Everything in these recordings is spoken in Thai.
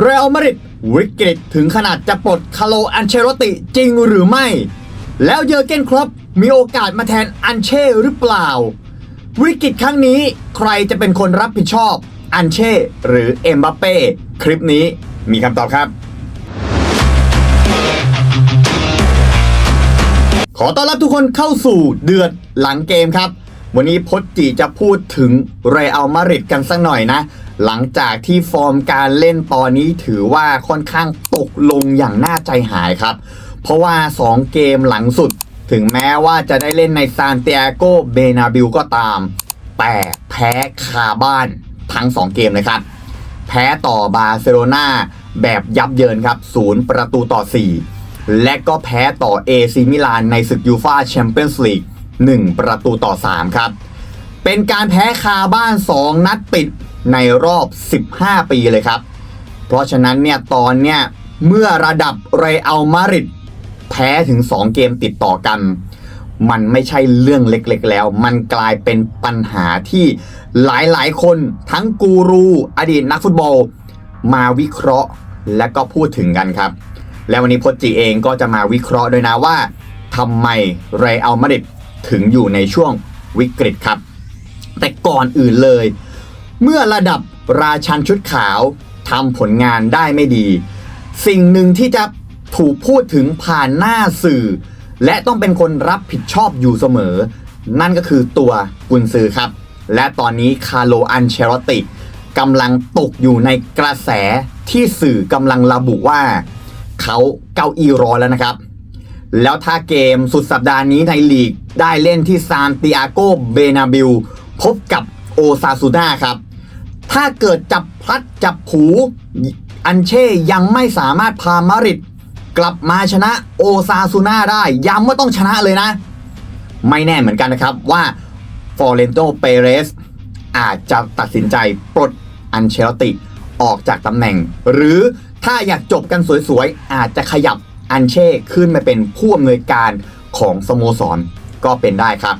เรอัลมาดริดวิกฤตถึงขนาดจะปลดคาโลอันเชโรติจริงหรือไม่ แล้วเยอร์เกนครอปมีโอกาสมาแทนอันเช่หรือเปล่า วิกฤตครั้งนี้ใครจะเป็นคนรับผิดชอบ อันเช่หรือเอ็มบัปเป้คลิปนี้มีคำตอบครับ ขอต้อนรับทุกคนเข้าสู่เดือดหลังเกมครับ วันนี้พจจีจะพูดถึงเรอัลมาดริดกันสักหน่อยนะ หลังจากที่ฟอร์มการเล่นตอนนี้ถือว่าค่อนข้างตกลงอย่างน่าใจหายครับ เพราะว่า 2 เกมหลังสุด ถึงแม้ว่าจะได้เล่นในซานเตียโกเบนาบิลก็ตาม แต่แพ้คาบ้านทั้ง 2 เกมเลยครับ แพ้ต่อบาร์เซโลนาแบบยับเยินครับ 0 ประตูต่อ 4 และก็แพ้ต่อเอซีมิลานในศึกยูฟาแชมเปี้ยนส์ลีก1ประตูต่อ 3 ครับ เป็นการแพ้คาบ้าน 2 นัดติด ในรอบ 15 ปีเลยครับ เพราะฉะนั้นเนี่ยตอนเนี้ยเมื่อระดับเรอัลมาดริดแพ้ถึง 2 เกมติดต่อกัน มันไม่ใช่เรื่องเล็กๆแล้ว มันกลายเป็นปัญหาที่หลายๆคนทั้งกูรูอดีตนักฟุตบอล มาวิเคราะห์และก็พูดถึงกันครับ และวันนี้พจจีเองก็จะมาวิเคราะห์ด้วยนะว่าทำไมเรอัลมาดริดถึงอยู่ในช่วงวิกฤตครับ แต่ก่อนอื่นเลย เมื่อระดับราชันชุดขาวทำผลงานได้ไม่ดี สิ่งหนึ่งที่จะถูกพูดถึงผ่านหน้าสื่อ และต้องเป็นคนรับผิดชอบอยู่เสมอ นั่นก็คือตัวกุนซือครับ และตอนนี้คาร์โลอันเชโรติกำลังตกอยู่ในกระแสที่สื่อกำลังระบุว่า เขาเก้าอี้ร้อนแล้วนะครับ แล้วถ้าเกมสุดสัปดาห์นี้ในลีกได้เล่นที่ซานติอาโกเบนาบิลพบกับโอซาซูนาครับ ถ้าเกิดจับพลัดจับผู อันเช่ยังไม่สามารถพามาริดกลับมาชนะโอซาซูน่าได้ ย้ำว่าต้องชนะเลยนะ ไม่แน่เหมือนกันนะครับว่าฟอร์เรนโตเปเรสอาจจะตัดสินใจปลดอันเชลติออกจากตำแหน่ง หรือถ้าอยากจบกันสวยๆ อาจจะขยับอันเช่ขึ้นมาเป็นผู้อำนวยการของสโมสรก็เป็นได้ครับ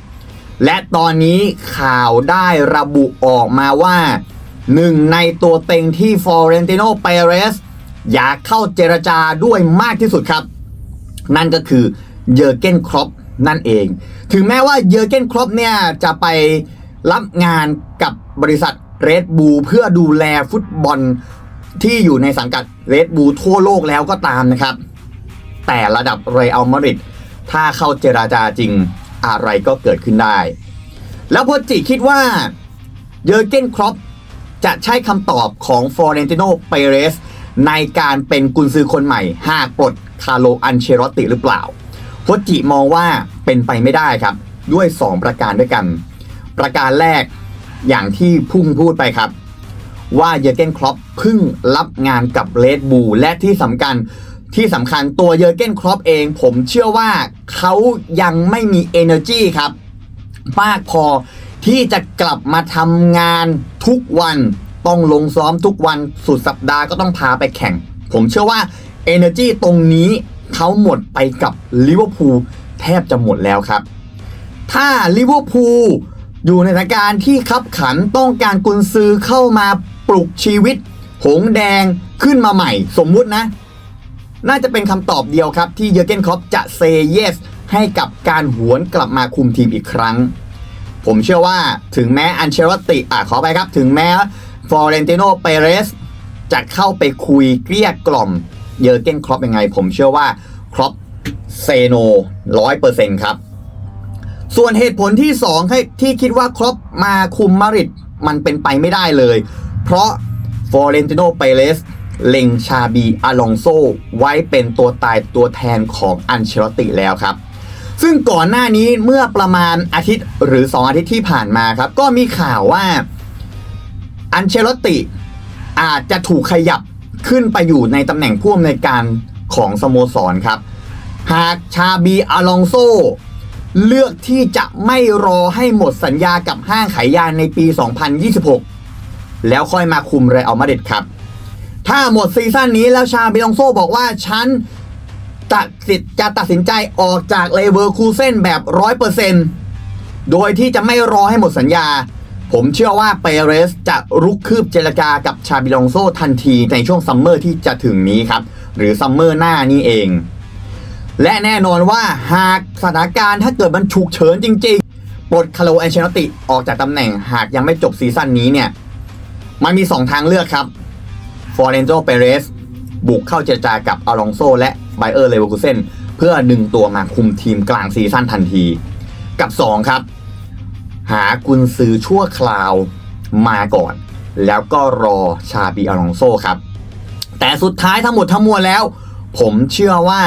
และตอนนี้ข่าวได้ระบุออกมาว่า หนึ่งในตัวเต็งที่ฟอร์เรนติโนเปเรสอยากเข้าเจรจาด้วยมากที่สุดครับ นั่นก็คือเยอร์เกนครอปนั่นเอง ถึงแม้ว่าเยอร์เกนครอปเนี่ยจะไปรับงานกับบริษัทเรดบูเพื่อดูแลฟุตบอลที่อยู่ในสังกัดเรดบูทั่วโลกแล้วก็ตามนะครับ แต่ระดับเรอัลมาดริดถ้าเข้าเจราจาจริงอะไรก็เกิดขึ้นได้ แล้วพอจิคิดว่าเยอร์เกนครอป จะใช่คำตอบของฟอร์เรนติโนเปเรสในการเป็นกุนซือคนใหม่หากปลดคาร์โลอันเชโรติหรือเปล่าพจจิมองว่าเป็นไปไม่ได้ครับ ด้วย 2 ประการด้วยกัน ประการแรกอย่างที่พุ่งพูดไปครับ ว่าเยอร์เกนครอปเพิ่งรับงานกับเรดบูและที่สำคัญที่สำคัญตัวเยอร์เกนครอปเอง ผมเชื่อว่าเขายังไม่มี energy ครับมากพอ ที่จะกลับมาทำงานทุกวันต้องลงซ้อมทุกวันสุดสัปดาห์ก็ต้องพาไปแข่ง ผมเชื่อว่า Energy ตรงนี้เขาหมดไปกับลิเวอร์พูลแทบจะหมดแล้วครับ ถ้าลิเวอร์พูลอยู่ในสถานการณ์ที่คับขันต้องการกุนซือเข้ามาปลุกชีวิต หงแดงขึ้นมาใหม่ สมมุตินะ น่าจะเป็นคำตอบเดียวครับ ที่เยอร์เกนคอปจะเซเยสให้กับการหวนกลับมาคุมทีมอีกครั้ง ผมเชื่อว่าถึงแม้อันเชลติอะขอไปครับ ถึงแม้ฟอเรนติโนเปเรสจะเข้าไปคุยเกลี้ยกล่อมเยอร์เกนครอปยังไง ผมเชื่อว่าครอปเซโนร้อยเปอร์เซ็นต์ครับ ส่วนเหตุผลที่2ให้ที่คิดว่าครอปมาคุมมาริดมันเป็นไปไม่ได้เลย เพราะฟอเรนติโนเปเรสเล็งชาบีอลองโซไว้เป็นตัวตายตัวแทนของอันเชลติแล้วครับ ซึ่งก่อนหน้านี้เมื่อประมาณอาทิตย์หรือ 2 อาทิตย์ที่ผ่านมาครับ ก็มีข่าวว่าอันเชลติอาจจะถูกขยับขึ้นไปอยู่ในตำแหน่งผู้อำนวยการของสโมสรครับ หากชาบีอาลองโซ เลือกที่จะไม่รอให้หมดสัญญากับห้างขายยาในปี 2026 แล้วค่อยมาคุมเรอัลมาดริดครับ ถ้าหมดซีซั่นนี้แล้วชาบิลองโซบอกว่าฉัน ตัดสิทธิ์จะตัดสินใจออกจากเลเวอร์คูเซนแบบร้อยเปอร์เซนโดยที่จะไม่รอให้หมดสัญญา ผมเชื่อว่าเปเรสจะรุกคืบเจรจากับชาบิลองโซทันทีในช่วงซัมเมอร์ที่จะถึงนี้ครับ หรือซัมเมอร์หน้านี้เอง และแน่นอนว่าหากสถานการณ์ถ้าเกิดมันฉุกเฉินจริงๆปลดคาร์โลแอนเชลติออกจากตำแหน่งหากยังไม่จบซีซั่นนี้เนี่ย มันมี 2 ทางเลือกครับฟอร์เรนโจเปเรส บุกเข้าเจรจากับอลองโซและไบเออร์เลเวอร์คูเซนเพื่อดึงตัวมาคุมทีมกลางซีซั่นทันที กับ 2 ครับ หากุนซือชั่วคราวมาก่อน แล้วก็รอชาบีอลองโซครับ แต่สุดท้ายทั้งหมดทั้งมวลแล้ว ผมเชื่อว่า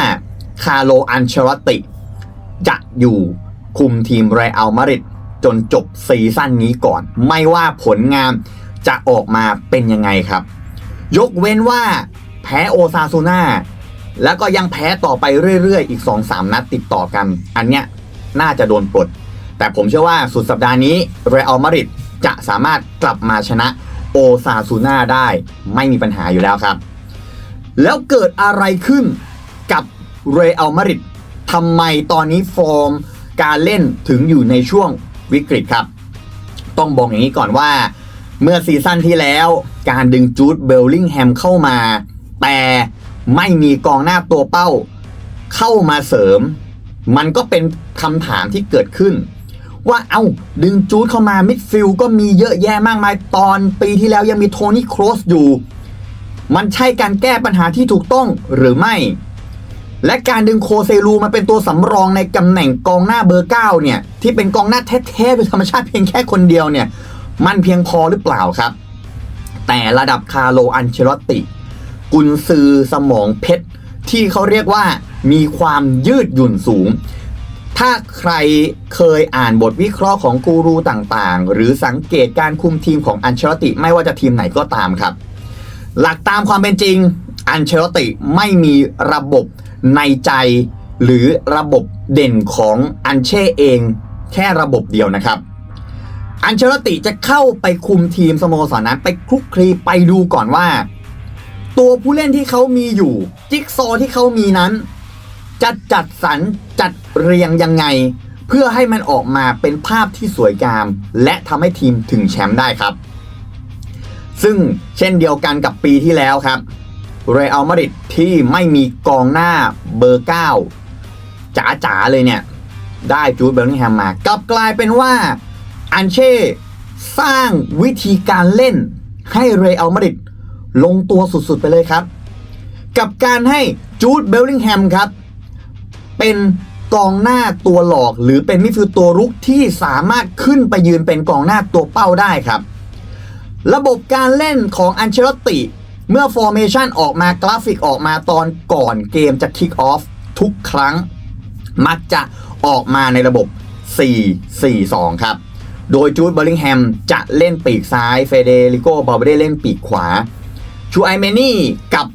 คาร์โลอันเชลติ จะอยู่คุมทีมไรอัลมาดริดจนจบซีซั่นนี้ก่อน ไม่ว่าผลงานจะออกมาเป็นยังไงครับ ยกเว้นว่า แพ้โอซาซูน่าแล้วก็ยังแพ้ต่อไปเรื่อยๆ อีก 2-3 นัดติดต่อกัน อันเนี้ยน่าจะโดนปลด แต่ผมเชื่อว่าสุดสัปดาห์นี้เรอัลมาดริดจะสามารถกลับมาชนะโอซาซูน่าได้ไม่มีปัญหาอยู่แล้วครับ แล้วเกิดอะไรขึ้นกับเรอัลมาดริดทำไมตอนนี้ฟอร์มการเล่นถึงอยู่ในช่วงวิกฤตครับ ต้องบอกอย่างนี้ก่อนว่า เมื่อซีซั่นที่แล้วการดึงจูดเบลลิงแฮมเข้ามา แต่ไม่มีกองหน้าตัวเป้า เข้ามาเสริม มันก็เป็นคำถามที่เกิดขึ้น ว่าเอา้าดึงจูดเข้ามามิดฟิลก็มีเยอะแยะมากมาย ตอนปีที่แล้วยังมีโทนี่โครสอยู่ มันใช่การแก้ปัญหาที่ถูกต้องหรือไม่ และการดึงโคเซลูมาเป็นตัวสำรองในตำแหน่งกองหน้าเบอร์เก้าเนี่ย ที่เป็นกองหน้าแท้ๆเป็นธรรมชาติเพียงแค่คนเดียวเนี่ย มันเพียงพอหรือเปล่าครับ แต่ระดับคาร์โลอันเชลติ กุนซือสมองเพชร ที่เขาเรียกว่ามีความยืดหยุ่นสูง ถ้าใครเคยอ่านบทวิเคราะห์ของกูรูต่างๆ หรือสังเกตการคุมทีมของอันเชลอติไม่ว่าจะทีมไหนก็ตามครับ หลักตามความเป็นจริงอันเชลอติไม่มีระบบในใจ หรือระบบเด่นของอันเช่เอง แค่ระบบเดียวนะครับอันเชลอติจะเข้าไปคุมทีมสโมสรนั้นไปคลุกคลีไปดูก่อนว่า ตัวผู้เล่นที่เขามีอยู่ จิ๊กซอว์ที่เขามีนั้น จะจัดสรรจัดเรียงยังไง เพื่อให้มันออกมาเป็นภาพที่สวยงาม และทำให้ทีมถึงแชมป์ได้ครับ ซึ่งเช่นเดียวกันกับปีที่แล้วครับเรอัลมาดริดที่ไม่มีกองหน้าเบอร์ 9จ๋าๆเลยเนี่ย ได้จูดเบลลิงแฮมมากลับกลายเป็นว่าอันเช่สร้างวิธีการเล่นให้เรอัลมาดริด ลงตัวสุดๆไปเลยครับ กับการให้จูดเบลลิงแฮมครับ เป็นกองหน้าตัวหลอกหรือเป็นมิดฟิลด์ตัวรุกที่สามารถขึ้นไปยืนเป็นกองหน้าตัวเป้าได้ครับ ระบบการเล่นของอันเชลติ เมื่อฟอร์เมชันออกมากราฟิกออกมาตอนก่อนเกมจะคิกออฟทุกครั้ง มักจะออกมาในระบบ 4-4-2 ครับ โดยจูดเบอร์ลิงแฮมจะเล่นปีกซ้าย เฟเดริโกบาเบเดเล่นปีกขวา ชูไอเมนี่กับ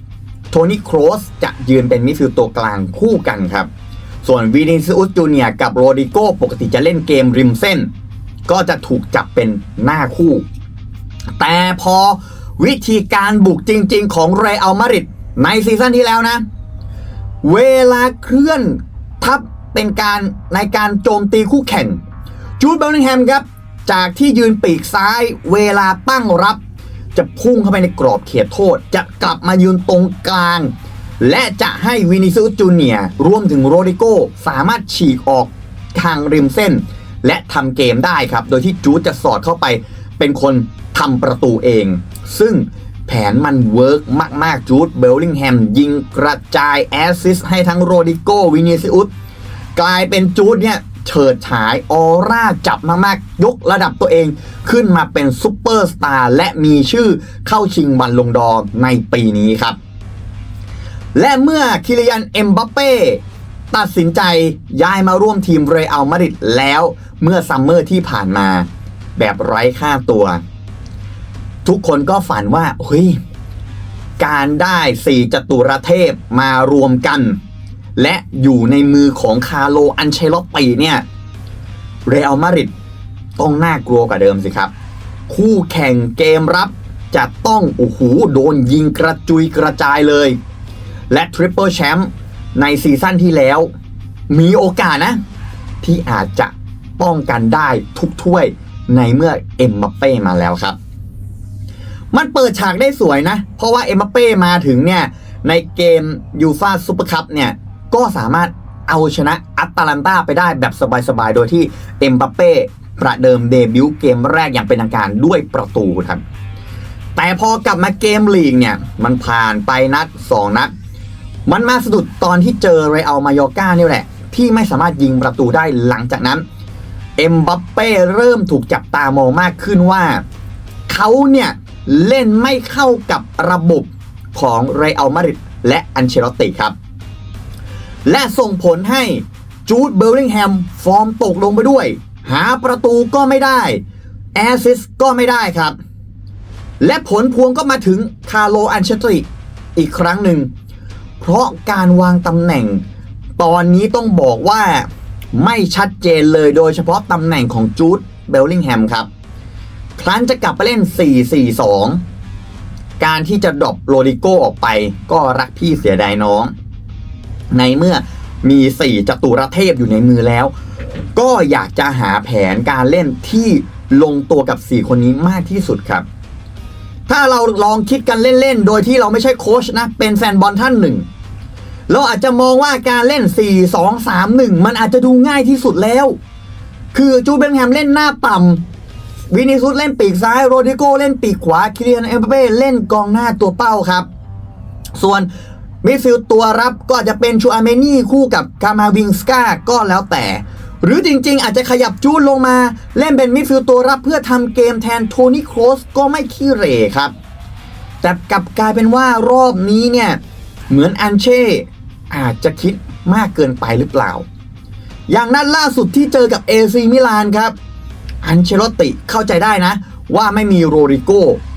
โทนี่โครสจะยืนเป็นมิดฟิลด์ตัวกลางคู่กันครับ ส่วนวีนิซิอุสจูเนียกับโรดิโกปกติจะเล่นเกมริมเส้น ก็จะถูกจับเป็นหน้าคู่ แต่พอวิธีการบุกจริง ๆ ของเรอัลมาริดในซีซั่นที่แล้วนะ เวลาเคลื่อนทับเป็นการในการโจมตีคู่แข่งจูดเบลลิงแฮมครับ จากที่ยืนปีกซ้ายเวลาตั้งรับ จะพุ่งเข้าไปในกรอบเขตโทษ จะกลับมายืนตรงกลาง และจะให้วินิซูสจูเนียร์รวมถึงโรดิโกสามารถฉีกออกทางริมเส้น และทำเกมได้ครับ โดยที่จูดจะสอดเข้าไปเป็นคนทำประตูเอง ซึ่งแผนมันเวิร์กมาก ๆ จูดเบลลิงแฮมยิงกระจายแอสซิสให้ทั้งโรดิโกวินิซิอุสกลายเป็นจูดเนี่ย เฉิดฉายออร่าจับมากๆ ยกระดับตัวเองขึ้นมาเป็นซูเปอร์สตาร์และมีชื่อเข้าชิงบัลลงดอร์ในปีนี้ครับ และเมื่อคิริยันเอ็มบัปเป้ตัดสินใจย้ายมาร่วมทีมเรอัลมาดริดแล้วเมื่อซัมเมอร์ที่ผ่านมา แบบไร้ค่าตัว ทุกคนก็ฝันว่าเฮ้ยการได้สี่จตุรเทพมารวมกัน และอยู่ในมือของคาร์โลอันเชลอตติเนี่ย เรอัลมาดริดต้องน่ากลัวกว่าเดิมสิครับ คู่แข่งเกมรับจะต้องโอ้โหโดนยิงกระจุยกระจายเลย และทริปเปิลแชมป์ในซีซั่นที่แล้ว มีโอกาสนะ ที่อาจจะป้องกันได้ทุกถ้วยในเมื่อเอ็มบัปเป้มาแล้วครับ มันเปิดฉากได้สวยนะ เพราะว่าเอ็มบัปเป้มาถึงเนี่ย ในเกมยูฟาซูเปอร์คัพเนี่ย ก็สามารถเอาชนะอัตแลนตาไปได้แบบสบายๆ โดยที่เอ็มบัปเป้ประเดิมเดบิวต์เกมแรกอย่างเป็นทางการด้วยประตูครับ แต่พอกลับมาเกมลีกเนี่ย มันผ่านไปนัด 2 นัด มันมาสะดุดตอนที่เจอเรอัลมายอร์กานี่แหละ ที่ไม่สามารถยิงประตูได้หลังจากนั้นเอ็มบัปเป้เริ่มถูกจับตามองมากขึ้นว่าเขาเนี่ยเล่นไม่เข้ากับระบบของเรอัลมาดริดและอันเชลอตติครับ และส่งผลให้จูดเบลลิงแฮมฟอร์มตกลงไปด้วย หาประตูก็ไม่ได้ แอสซิสก็ไม่ได้ครับ และผลพวงก็มาถึงคาร์โลอันเชตติอีกครั้งหนึ่ง เพราะการวางตำแหน่ง ตอนนี้ต้องบอกว่าไม่ชัดเจนเลยโดยเฉพาะตำแหน่งของจูดเบลลิงแฮมครับ ครั้นจะกลับไปเล่น 4-4-2 การที่จะดรอปโรดิโกออกไปก็รักพี่เสียดายน้อง ในเมื่อมี4จตุรเทพอยู่ในมือแล้ว ก็อยากจะหาแผนการเล่นที่ลงตัวกับ4คนนี้มากที่สุดครับ ถ้าเราลองคิดกันเล่นๆ โดยที่เราไม่ใช่โค้ชนะ เป็นแฟนบอลท่านหนึ่ง เราอาจจะมองว่าการเล่น 4 2 3 1 มันอาจจะดูง่ายที่สุดแล้ว คือจูเบลลิงแฮมเล่นหน้าต่ำวินิซุสเล่นปีกซ้าย โรดิโกเล่นปีกขวา คิเลียนเอ็มเป้เล่นกองหน้าตัวเป้าครับ ส่วน มิดฟิลด์ตัวรับก็จะเป็นชูอาเมนี่คู่กับคามาวิงสกาก็แล้วแต่ หรือจริงๆ อาจจะขยับจูดลงมา เล่นเป็นมิดฟิลด์ตัวรับเพื่อทำเกมแทนโทนี่โครสก็ไม่ขี้เหร่ครับ แต่กลับกลายเป็นว่ารอบนี้เนี่ย เหมือนอันเช่อาจจะคิดมากเกินไปหรือเปล่า อย่างนัดล่าสุดที่เจอกับเอซีมิลานครับ อันเชลอตติเข้าใจได้นะ ว่าไม่มีโรริโก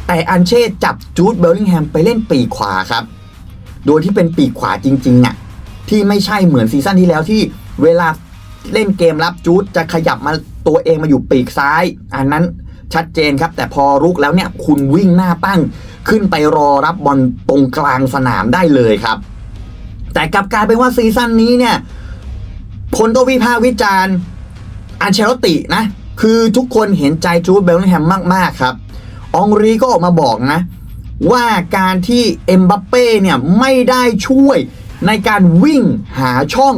แต่อันเช่จับจูดเบลลิงแฮมไปเล่นปีกขวาครับ โดยที่เป็นปีกขวาจริงๆน่ะที่ไม่ใช่เหมือนซีซั่นที่แล้วที่เวลาเล่นเกมรับจูดจะขยับมาตัวเองมาอยู่ปีกซ้าย อันนั้นชัดเจนครับ แต่พอรุกแล้วเนี่ยคุณวิ่งหน้าตั้ง ขึ้นไปรอรับบอลตรงกลางสนามได้เลยครับ แต่กลับกลายเป็นว่าซีซั่นนี้เนี่ยคนก็วิพากษ์วิจารณ์อันเชลตตินะ คือทุกคนเห็นใจจูดเบลลิงแฮมมาก ๆ ครับ องรีก็ออกมาบอกนะ ว่าการที่เอ็มบัปเป้เนี่ยไม่ได้ช่วยในการวิ่งหาช่อง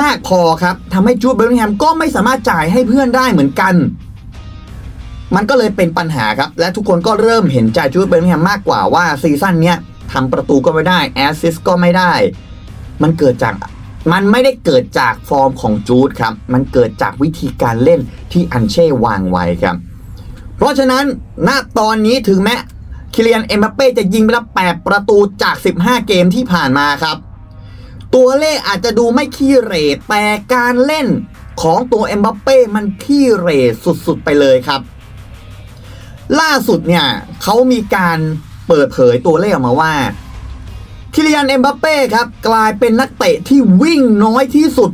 มากพอครับทำให้จูดเบลลิงแฮมก็ไม่สามารถจ่ายให้เพื่อนได้เหมือนกัน มันก็เลยเป็นปัญหาครับ และทุกคนก็เริ่มเห็นใจจูดเบลลิงแฮมมากกว่าว่าซีซั่นเนี้ยทำประตูก็ไม่ได้แอสซิสก็ไม่ได้ มันเกิดจากมันไม่ได้เกิดจากฟอร์มของจูดครับ มันเกิดจากวิธีการเล่นที่อันเช่วางไว้ครับ เพราะฉะนั้นณตอนนี้ถึงแม้ คิเลียนเอ็มบัปเป้จะยิงไปแล้ว8ประตูจาก 15 เกมที่ผ่านมาครับ ตัวเลขอาจจะดูไม่ขี้เร่แต่การเล่นของตัวเอ็มบัปเป้มันขี้เร่สุดๆไปเลยครับ ล่าสุดเนี่ยเขามีการเปิดเผยตัวเลขออกมาว่าคิเริยันเอ็มบัปเป้ครับกลายเป็นนักเตะที่วิ่งน้อยที่สุด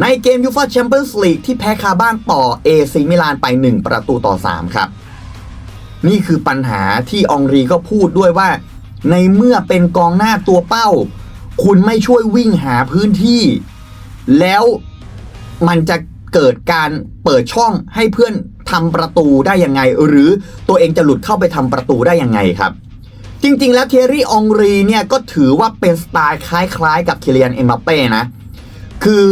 ในเกมยูฟ a แชมเปี้ยนส์ลีกที่แพ้คาบ้านต่อเอซีมิลานไป 1 ประตูต่อ 3 ครับ นี่คือปัญหาที่องรีก็พูดด้วยว่า ในเมื่อเป็นกองหน้าตัวเป้า คุณไม่ช่วยวิ่งหาพื้นที่ แล้วมันจะเกิดการเปิดช่องให้เพื่อนทำประตูได้ยังไง หรือตัวเองจะหลุดเข้าไปทำประตูได้ยังไงครับ จริง ๆ แล้วเทรี่องรีเนี่ยก็ถือว่าเป็นสไตล์คล้าย ๆ กับเคเลียนเอ็มบัปเป้นะ คือ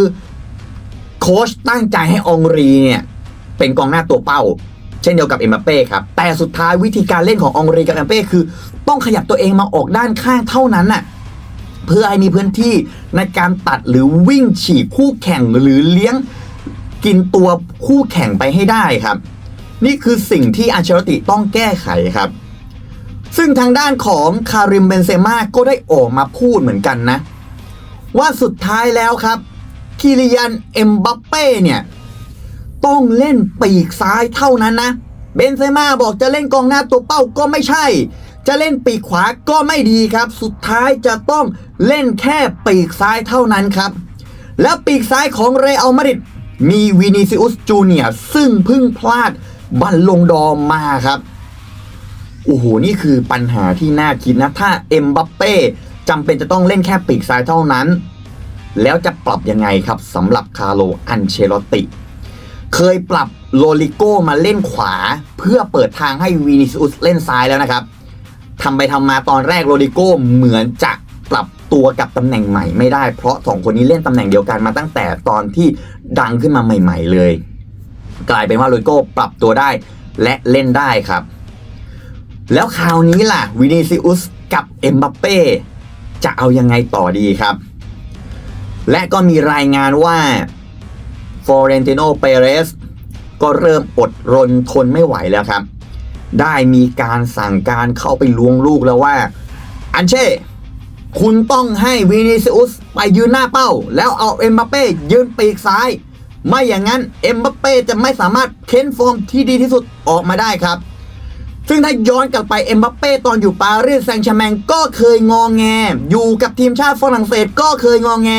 โค้ชตั้งใจให้องรีเนี่ยเป็นกองหน้าตัวเป้า เช่นเดียวกับเอ็มบัปเป้ครับ แต่สุดท้ายวิธีการเล่นขององรีกับเอ็มบัปเป้คือ ต้องขยับตัวเองมาออกด้านข้างเท่านั้นน่ะเพื่อให้มีพื้นที่ในการตัดหรือวิ่งฉีกคู่แข่งหรือเลี้ยงกินตัวคู่แข่งไปให้ได้ครับ นี่คือสิ่งที่อันเชลติต้องแก้ไขครับ ซึ่งทางด้านของคาริมเบนเซม่าก็ได้ออกมาพูดเหมือนกันนะ ว่าสุดท้ายแล้วครับคิริยันเอ็มบัปเป้เนี่ย ต้องเล่นปีกซ้ายเท่านั้นนะ เบนเซม่าบอกจะเล่นกองหน้าตัวเป้าก็ไม่ใช่ จะเล่นปีกขวาก็ไม่ดีครับ สุดท้ายจะต้องเล่นแค่ปีกซ้ายเท่านั้นครับ แล้วปีกซ้ายของเรอัลมาดริดมีวินิซิอุสจูเนียร์ซึ่งเพิ่งพลาดบัลลงดอมาครับ โอ้โห นี่คือปัญหาที่น่าคิดนะ ถ้าเอ็มบัปเป้จำเป็นจะต้องเล่นแค่ปีกซ้ายเท่านั้น แล้วจะปรับยังไงครับสำหรับคาร์โลอันเชลอตติ เคยปรับโรลิโกมาเล่นขวา เพื่อเปิดทางให้วินิซิอุสเล่นซ้ายแล้วนะครับทำไปทำมาตอนแรกโรลิโกเหมือนจะปรับตัวกับตำแหน่งใหม่ไม่ได้ เพราะสองคนนี้เล่นตำแหน่งเดียวกันมาตั้งแต่ตอนที่ดังขึ้นมาใหม่ ๆ เลย กลายเป็นว่าโรลิโกปรับตัวได้และเล่นได้ครับ แล้วคราวนี้ล่ะวินิซิอุสกับเอ็มบัปเป้จะเอายังไงต่อดีครับ และก็มีรายงานว่า อเรนติโนเปเรสก็เริ่มอดรนทนไม่ไหวแล้วครับ ได้มีการสั่งการเข้าไปล้วงลูกแล้วว่า อันเช่ คุณต้องให้วินิซิอุสไปยืนหน้าเป้า แล้วเอาเอ็มบัปเป้ยืนปีกซ้าย ไม่อย่างนั้นเอ็มบัปเป้จะไม่สามารถเค้นฟอร์มที่ดีที่สุดออกมาได้ครับ ซึ่งถ้าย้อนกลับไปเอ็มบัปเป้ตอนอยู่ปารีสแซงต์แชร์แมงก็เคยงองแง อยู่กับทีมชาติฝรั่งเศสก็เคยงองแง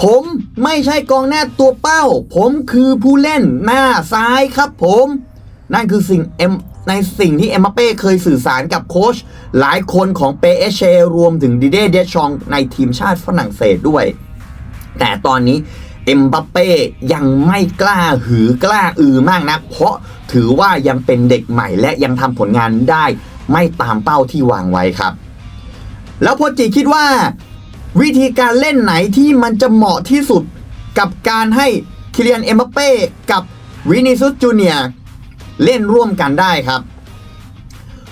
ผมไม่ใช่กองหน้าตัวเป้า ผมคือผู้เล่นหน้าซ้ายครับผม นั่นคือสิ่งเอ็มในสิ่งที่เอ็มบัปเป้เคยสื่อสารกับโค้ชหลายคนของเปเอเชรวมถึงดิเดเดชองในทีมชาติฝรั่งเศสด้วย แต่ตอนนี้เอ็มบัปเป้ยังไม่กล้าหือกล้าอือมากนะเพราะถือว่ายังเป็นเด็กใหม่และยังทำผลงานได้ไม่ตามเป้าที่วางไว้ครับ แล้วโพจิคิดว่า วิธีการเล่นไหนที่มันจะเหมาะที่สุดกับการให้คิเลียนเอ็มเป้กับวินิซุสจูเนียร์เล่นร่วมกันได้ครับ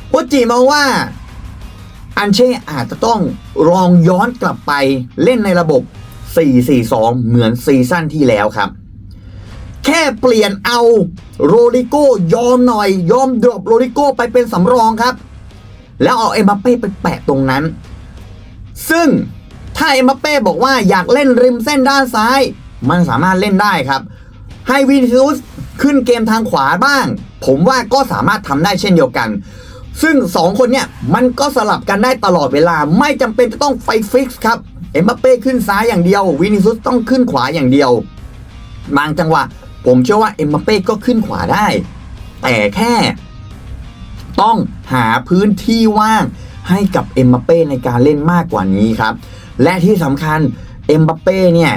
โพจิมองว่าอันเช่อาจจะต้องลองย้อนกลับไปเล่นในระบบ 4-4-2 เหมือนซีซั่นที่แล้วครับ แค่เปลี่ยนเอาโรดิโก้ยอมหน่อย ยอมดรอปโรดิโก้ไปเป็นสำรองครับ แล้วเอาเอ็มบัปเป้ไปแปะตรงนั้น ซึ่ง ถ้าเอ็มบัปเป้บอกว่าอยากเล่นริมเส้นด้านซ้าย มันสามารถเล่นได้ครับ ให้วินิซิอุสขึ้นเกมทางขวาบ้าง ผมว่าก็สามารถทำได้เช่นเดียวกัน ซึ่งสองคนเนี่ยมันก็สลับกันได้ตลอดเวลาไม่จำเป็นจะต้องไฟฟิกซ์ครับเอ็มบัปเป้ขึ้นซ้ายอย่างเดียว วินิซุสต้องขึ้นขวาอย่างเดียวบางจังหวะ ผมเชื่อว่าเอ็มบัปเป้ก็ขึ้นขวาได้ แต่แค่ ต้องหาพื้นที่ว่างให้กับเอ็มบัปเป้ในการเล่นมากกว่านี้ครับ และที่สำคัญเอ็มบัปเป้เนี่ย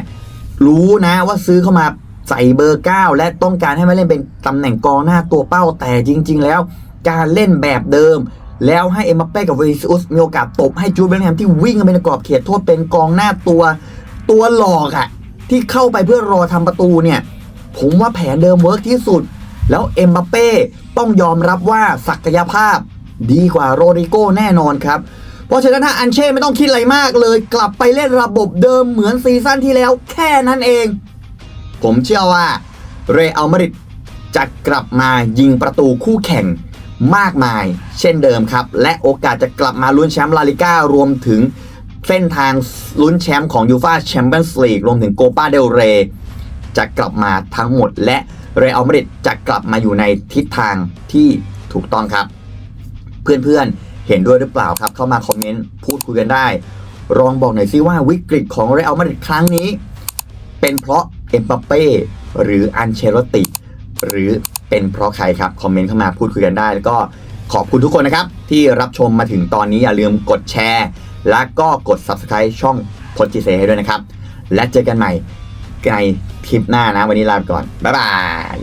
รู้นะว่าซื้อเข้ามาใส่เบอร์ 9 และต้องการให้มาเล่นเป็นตำแหน่งกองหน้าตัวเป้าแต่จริง ๆ แล้ว การเล่นแบบเดิม แล้วให้เอ็มบัปเป้กับวินิซิอุสมีโอกาสตบให้จูเบลแฮมที่วิ่งไปในกรอบเขตโทษเป็นกองหน้าตัวตัวหลอกอะที่เข้าไปเพื่อรอทำประตูเนี่ย ผมว่าแผนเดิมเวิร์กที่สุด แล้วเอ็มบัปเป้ต้องยอมรับว่าศักยภาพ ดีกว่าโรดริโก้แน่นอนครับ ราะฉะนั้นถ้าอันเช่ไม่ต้องคิดอะไรมากเลย กลับไปเล่นระบบเดิมเหมือนซีซั่นที่แล้วแค่นั้นเอง ผมเชื่อว่าเรอัลมาดริดจะกลับมายิงประตูคู่แข่งมากมาย เช่นเดิมครับ และโอกาสจะกลับมาลุ้นแชมป์ลาลิก้ารวมถึงเส้นทางลุ้นแชมป์ของยูฟาแชมเปี้ยนส์ลีกรวมถึงโกปาเดลเรจะกลับมาทั้งหมด และเรอัลมาดริดจะกลับมาอยู่ในทิศทางที่ถูกต้องครับ เพื่อนๆ เห็นด้วยหรือเปล่าครับ เข้ามาคอมเมนต์พูดคุยกันได้ ลองบอกหน่อยซิว่าวิกฤตของเรอัลมาดริดครั้งนี้ เป็นเพราะเอ็มบัปเป้หรืออันเชลติ หรือเป็นเพราะใครครับ คอมเมนต์เข้ามาพูดคุยกันได้ แล้วก็ขอบคุณทุกคนนะครับ ที่รับชมมาถึงตอนนี้อย่าลืมกดแชร์ และก็กด Subscribe ช่องพจจิเซให้ด้วยนะครับ และเจอกันใหม่ในคลิปหน้านะ วันนี้ลาไปก่อน บ๊ายบาย